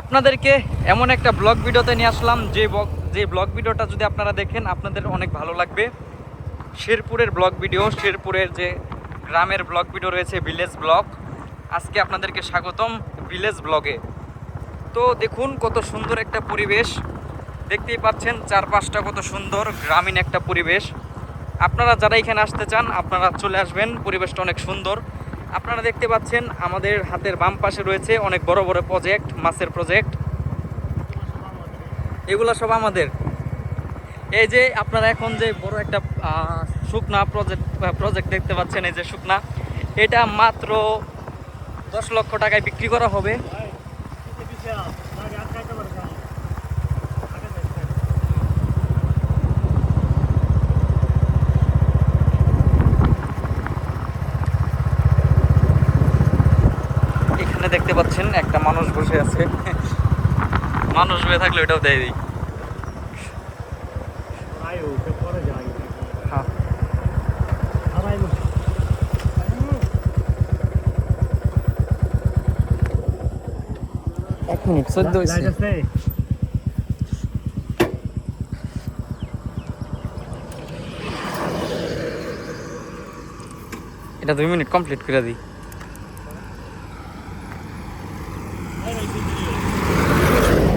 আপনাদেরকে এমন একটা ব্লগ ভিডিওতে নিয়ে আসলাম, যে যে ব্লগ ভিডিওটা যদি আপনারা দেখেন, আপনাদের অনেক ভালো লাগবে। শেরপুরের ব্লগ ভিডিও শেরপুরের যে গ্রামের ব্লগ ভিডিও রয়েছে ভিলেজ ব্লগ আজকে আপনাদেরকে স্বাগতম ভিলেজ ব্লগে তো দেখুন কত সুন্দর একটা পরিবেশ। দেখতেই পাচ্ছেন, চারপাশটা কত সুন্দর, গ্রামীণ একটা পরিবেশ। আপনারা যারা এখানে আসতে চান, আপনারা চলে আসবেন, পরিবেশটা অনেক সুন্দর। আপনারা দেখতে পাচ্ছেন, আমাদের হাতের বাম পাশে রয়েছে অনেক বড় বড় প্রজেক্ট মাছের প্রজেক্ট এগুলো সব আমাদের। এই যে আপনারা এখন যে বড় একটা শুকনা প্রজেক্ট প্রজেক্ট দেখতে পাচ্ছেন, এই যে শুকনা, এটা মাত্র দশ লক্ষ টাকায় বিক্রি করা হবে। এখানে দেখতে পাচ্ছেন একটা মানুষ বসে আছে। মানুষ বসে থাকলে ওটাও দেয় দিই হ্যাঁ। এক মিনিট চোদ্দ হয়েছে এটা দুই মিনিট কমপ্লিট করে দিই।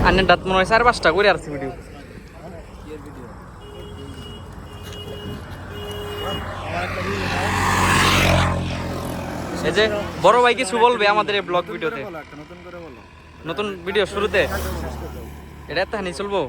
আন্নের দাঁত মনে হয় চার পাঁচটা করে আসছি ভিডিও এই যে বড় ভাই কিছু বলবে আমাদের এই ব্লগ ভিডিওতে নতুন ভিডিও শুরুতে? এটা এত হানি চলবো?